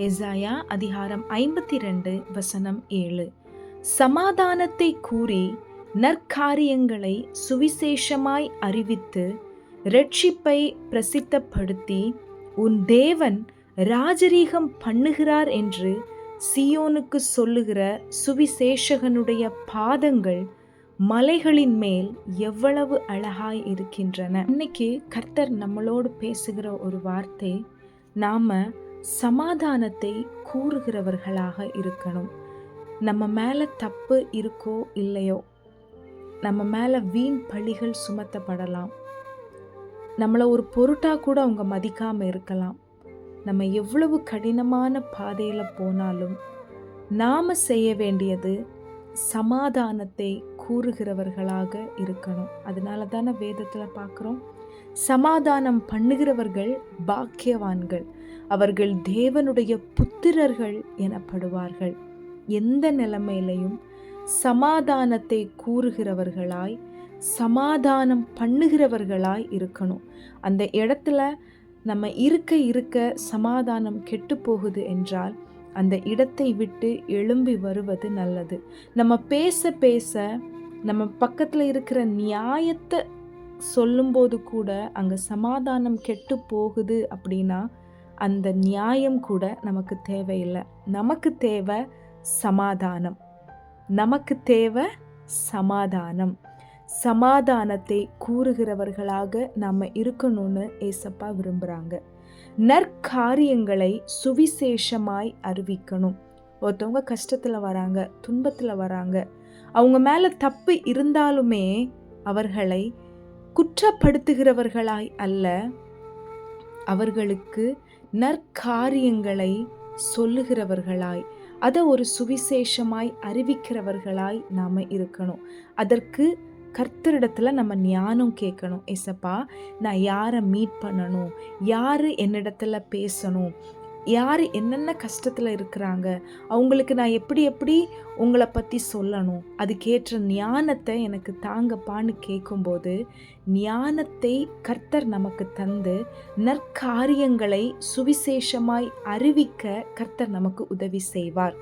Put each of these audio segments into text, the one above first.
எசாயா அதிகாரம் ஐம்பத்தி ரெண்டு வசனம் ஏழு. சமாதானத்தை கூறி நற்காரியங்களை சுவிசேஷமாய் அறிவித்து ரட்சிப்பை பிரசித்தப்படுத்தி உன் தேவன் ராஜரீகம் பண்ணுகிறார் என்று சியோனுக்கு சொல்லுகிற சுவிசேஷகனுடைய பாதங்கள் மலைகளின் மேல் எவ்வளவு அழகாய் இருக்கின்றன. இன்னைக்கு கர்த்தர் நம்மளோடு பேசுகிற ஒரு வார்த்தை நாம சமாதானத்தை கூறுகிறவர்களாக இருக்கணும். நம்ம மேலே தப்பு இருக்கோ இல்லையோ நம்ம மேலே வீண் பழிகள் சுமத்தப்படலாம். நம்மளை ஒரு பொருட்டாக கூட அவங்க மதிக்காமல் இருக்கலாம். நம்ம எவ்வளவு கடினமான பாதையில் போனாலும் நாம் செய்ய வேண்டியது சமாதானத்தை கூறுகிறவர்களாக இருக்கணும். அதனால தானே வேதத்தில் பார்க்குறோம். சமாதானம் பண்ணுகிறவர்கள் பாக்கியவான்கள். அவர்கள் தேவனுடைய புத்திரர்கள் எனப்படுவார்கள். எந்த நிலைமையிலையும் சமாதானத்தை கூறுகிறவர்களாய் சமாதானம் பண்ணுகிறவர்களாய் இருக்கணும். அந்த இடத்துல நம்ம இருக்க இருக்க சமாதானம் கெட்டு போகுது என்றால் அந்த இடத்தை விட்டு எழும்பி வருவது நல்லது. நம்ம பேச பேச நம்ம பக்கத்தில் இருக்கிற நியாயத்தை சொல்லும்போது கூட அங்கே சமாதானம் கெட்டு போகுது அப்படின்னா அந்த நியாயம் கூட நமக்கு தேவையில்லை. நமக்கு தேவை சமாதானம். நமக்கு தேவை சமாதானம். சமாதானத்தை கூறுகிறவர்களாக நம்ம இருக்கணும்னு ஏசப்பா விரும்புகிறாங்க நற்காரியங்களை சுவிசேஷமாய் அறிவிக்கணும். ஒருத்தவங்க கஷ்டத்தில் வராங்க துன்பத்தில் வராங்க. அவங்க மேலே தப்பு இருந்தாலுமே அவர்களை குற்றப்படுத்துகிறவர்களாய் அல்ல அவர்களுக்கு நற்காரியங்களை சொல்லுகிறவர்களாய் அதை ஒரு சுவிசேஷமாய் அறிவிக்கிறவர்களாய் நாம் இருக்கணும். அதற்கு கர்த்தரிடத்துல நம்ம ஞானம் கேட்கணும். ஏசப்பா நான் யாரை மீட் பண்ணணும்? யார் என்னிடத்துல பேசணும்? யார் என்னென்ன கஷ்டத்தில் இருக்கிறாங்க? அவங்களுக்கு நான் எப்படி எப்படி உங்களை பற்றி சொல்லணும்? அதுக்கேற்ற ஞானத்தை எனக்கு தாங்கப்பான்னு கேட்கும்போது ஞானத்தை கர்த்தர் நமக்கு தந்து நற்காரியங்களை சுவிசேஷமாய் அறிவிக்க கர்த்தர் நமக்கு உதவி செய்வார்.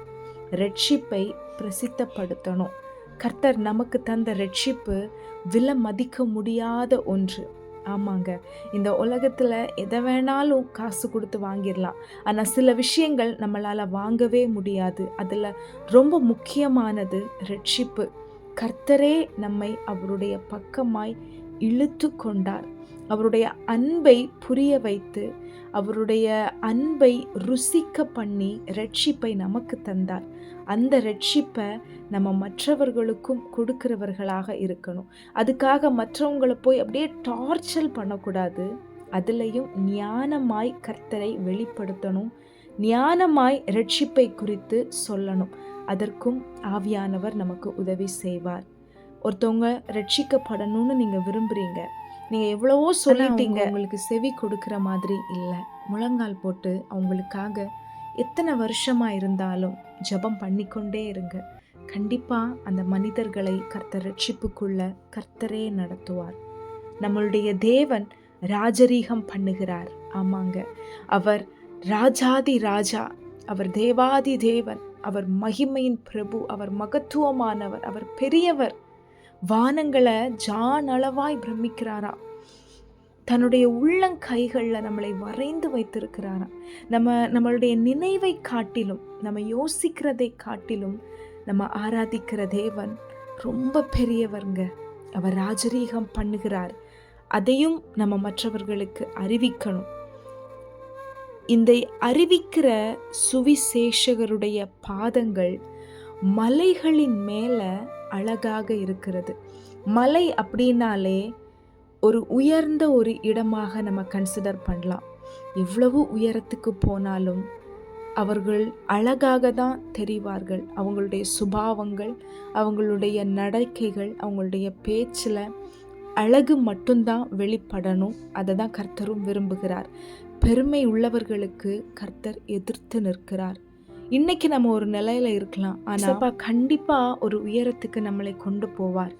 ரட்சிப்பை பிரசித்தப்படுத்தணும். கர்த்தர் நமக்கு தந்த ரட்சிப்பு விலை மதிக்க முடியாத ஒன்று. ஆமாங்க. இந்த உலகத்தில் எதை வேணாலும் காசு கொடுத்து வாங்கிடலாம். ஆனால் சில விஷயங்கள் நம்மளால் வாங்கவே முடியாது. அதில் ரொம்ப முக்கியமானது ரட்சிப்பு. கர்த்தரே நம்மை அவருடைய பக்கமாய் இழுத்து கொண்டார். அவருடைய அன்பை புரிய வைத்து அவருடைய அன்பை ருசிக்க பண்ணி ரட்சிப்பை நமக்கு தந்தார். அந்த ரட்சிப்பை நம்ம மற்றவர்களுக்கும் கொடுக்கிறவர்களாக இருக்கணும். அதுக்காக மற்றவங்களை போய் அப்படியே டார்ச்சல் பண்ணக்கூடாது. அதுலேயும் ஞானமாய் கர்த்தரை வெளிப்படுத்தணும். ஞானமாய் ரட்சிப்பை குறித்து சொல்லணும். அதற்கும் ஆவியானவர் நமக்கு உதவி செய்வார். ஒருத்தவங்க ரட்சிக்கப்படணும்னு நீங்கள் விரும்புகிறீங்க நீங்கள் எவ்வளவோ சொல்லிட்டீங்க. உங்களுக்கு செவி கொடுக்குற மாதிரி இல்லை. முழங்கால் போட்டு அவங்களுக்காக எத்தனை வருஷமாக இருந்தாலும் ஜெபம் பண்ணிக்கொண்டே இருங்க. கண்டிப்பாக அந்த மனிதர்களை கர்த்தர் ரட்சிப்புக்குள்ள கர்த்தரே நடத்துவார். நம்மளுடைய தேவன் ராஜரீகம் பண்ணுகிறார். ஆமாங்க. அவர் ராஜாதி ராஜா அவர் தேவாதி தேவன் அவர் மகிமையின் பிரபு அவர் மகத்துவமானவர் அவர் பெரியவர். வானங்களை ஜான் அளவாய் பிரமிக்கிறாரா? தன்னுடைய உள்ளங்கைகளில் நம்மளை வரைந்து வைத்திருக்கிறாராம் நம்ம நம்மளுடைய நினைவை காட்டிலும் நம்ம யோசிக்கிறதை காட்டிலும் நம்ம ஆராதிக்கிற தேவன் ரொம்ப பெரியவருங்க. அவர் ராஜரீகம் பண்ணுகிறார். அதையும் நம்ம மற்றவர்களுக்கு அறிவிக்கணும். இந்த அறிவிக்கிற சுவிசேஷகருடைய பாதங்கள் மலைகளின் மேலே அழகாக இருக்கிறது. மலை அப்படின்னாலே ஒரு உயர்ந்த ஒரு இடமாக நம்ம கன்சிடர் பண்ணலாம். எவ்வளவு உயரத்துக்கு போனாலும் அவர்கள் அழகாக தான் தெரிவார்கள். அவங்களுடைய சுபாவங்கள் அவங்களுடைய நடக்கைகள் அவங்களுடைய பேச்சில் அழகு மட்டும்தான் வெளிப்படணும். அதை தான் கர்த்தரும் விரும்புகிறார். பெருமை உள்ளவர்களுக்கு கர்த்தர் எதிர்த்து நிற்கிறார். இன்னைக்கு நம்ம ஒரு நிலையில இருக்கலாம். ஆனால் கண்டிப்பாக ஒரு உயரத்துக்கு நம்மளை கொண்டு போவார்.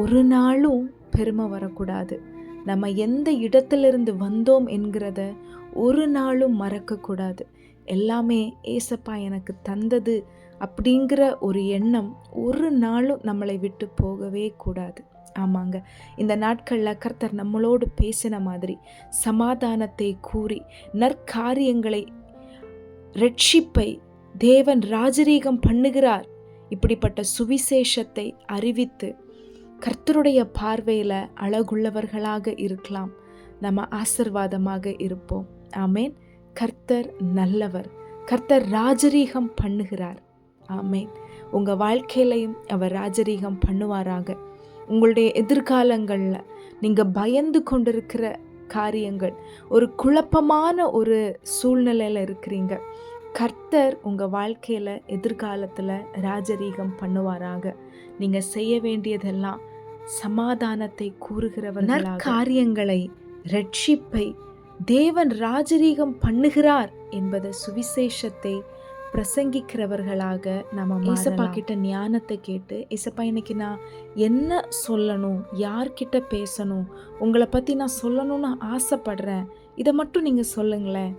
ஒரு நாளும் பெருமை வரக்கூடாது. நம்ம எந்த இடத்திலிருந்து வந்தோம் என்கிறத ஒரு நாளும் மறக்கக்கூடாது. எல்லாமே ஏசப்பா எனக்கு தந்தது அப்படிங்கிற ஒரு எண்ணம் ஒரு நாளும் நம்மளை விட்டு போகவே கூடாது. ஆமாங்க. இந்த நாட்களில் கர்த்தர் நம்மளோடு பேசின மாதிரி சமாதானத்தை கூறி நற்காரியங்களை ரட்சிப்பை தேவன் ராஜரீகம் பண்ணுகிறார். இப்படிப்பட்ட சுவிசேஷத்தை அறிவித்து கர்த்தருடைய பார்வையில் அழகுள்ளவர்களாக இருக்கலாம். நம்ம ஆசிர்வாதமாக இருப்போம். ஆமேன். கர்த்தர் நல்லவர். கர்த்தர் ராஜரீகம் பண்ணுகிறார். ஆமேன். உங்கள் வாழ்க்கையிலையும் அவர் ராஜரீகம் பண்ணுவாராக. உங்களுடைய எதிர்காலங்களில் நீங்கள் பயந்து கொண்டிருக்கிற காரியங்கள் ஒரு குழப்பமான ஒரு சூழ்நிலையில் இருக்கிறீங்க. கர்த்தர் உங்கள் வாழ்க்கையில் எதிர்காலத்தில் ராஜரீகம் பண்ணுவாராக. நீங்கள் செய்ய வேண்டியதெல்லாம் சமாதானத்தை கூறுகிறவர் காரியங்களை ரட்சிப்பை தேவன் ராஜரீகம் பண்ணுகிறார் என்பது சுவிசேஷத்தை பிரசங்கிக்கிறவர்களாக நம்ம ஏசப்பா கிட்ட ஞானத்தை கேட்டு இசப்பா இன்னைக்கு நான் என்ன சொல்லணும் யார்கிட்ட பேசணும் உங்களை பற்றி நான் சொல்லணும்னு ஆசைப்படுறேன். இதை மட்டும் நீங்கள் சொல்லுங்களேன்.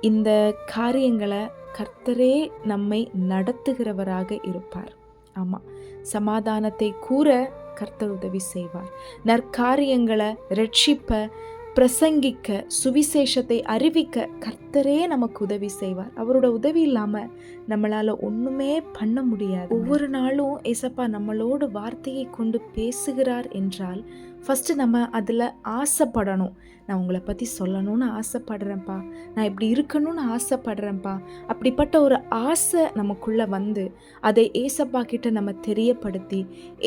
இந்த காரியங்களை கர்த்தரே நம்மை நடத்துகிறவராக இருப்பார். ஆமாம் சமாதானத்தை கூற கர்த்தர் உதவி செய்வார். நற்காரியங்களை ரட்சிப்ப பிரசங்கிக்க சுவிசேஷத்தை அறிவிக்க கர்த்தரே நமக்கு உதவி செய்வார். அவரோட உதவி இல்லாமல் நம்மளால் ஒன்றுமே பண்ண முடியாது. ஒவ்வொரு நாளும் ஏசப்பா நம்மளோட வார்த்தையை கொண்டு பேசுகிறார் என்றால் ஃபஸ்ட்டு நம்ம அதில் ஆசைப்படணும். நான் உங்களை பற்றி சொல்லணும்னு ஆசைப்படுறேன்ப்பா. நான் இப்படி இருக்கணும்னு ஆசைப்படுறேன்ப்பா. அப்படிப்பட்ட ஒரு ஆசை நமக்குள்ளே வந்து அதை ஏசப்பா கிட்ட நம்ம தெரியப்படுத்தி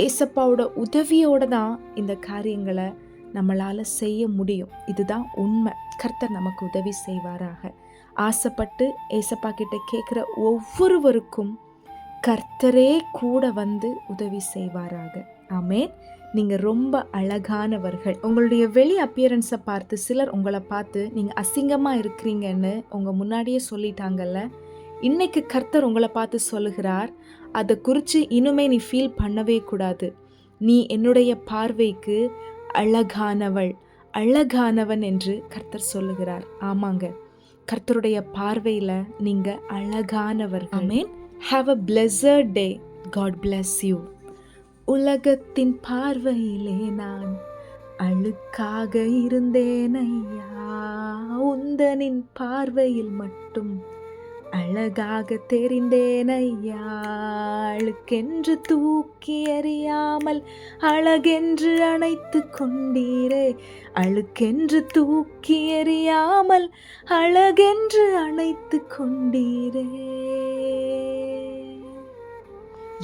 ஏசப்பாவோட உதவியோடு தான் இந்த காரியங்களை நம்மளால் செய்ய முடியும். இதுதான் உண்மை. கர்த்தர் நமக்கு உதவி செய்வாராக. ஆசைப்பட்டு ஏசப்பா கிட்ட கேட்குற ஒவ்வொருவருக்கும் கர்த்தரே கூட வந்து உதவி செய்வாராக. ஆமேன். நீங்கள் ரொம்ப அழகானவர்கள். உங்களுடைய வெளி அப்பியரன்ஸை பார்த்து சிலர் உங்களை பார்த்து நீங்கள் அசிங்கமாக இருக்கிறீங்கன்னு உங்கள் முன்னாடியே சொல்லிட்டாங்கல்ல? இன்னைக்கு கர்த்தர் உங்களை பார்த்து சொல்லுகிறார். அதை குறித்து இனிமே நீ ஃபீல் பண்ணவே கூடாது. நீ என்னுடைய பார்வைக்கு அழகானவள் அழகானவன் என்று கர்த்தர் சொல்லுகிறார். ஆமாங்க. கர்த்தருடைய பார்வையில் நீங்கள் அழகானவர்கள். Mean have a pleasure day God bless you உலகத்தின் பார்வையிலே நான் அழுக்காக இருந்தேன் ஐயா. உந்தனின் பார்வையில் மட்டும் அழகாக தெரிந்தேன் ஐயாளுக்கென்று தூக்கி எறியாமல் அழகென்று அணைத்து கொண்டீரே. அழுக்கென்று தூக்கி எறியாமல் அழகென்று அணைத்து கொண்டீரே.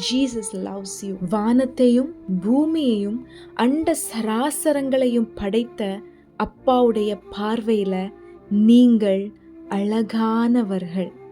ஜீசஸ் லவ்ஸ் யூ வானத்தையும் பூமியையும் அண்ட சராசரங்களையும் படைத்த அப்பாவுடைய பார்வையில் நீங்கள் அழகானவர்கள்.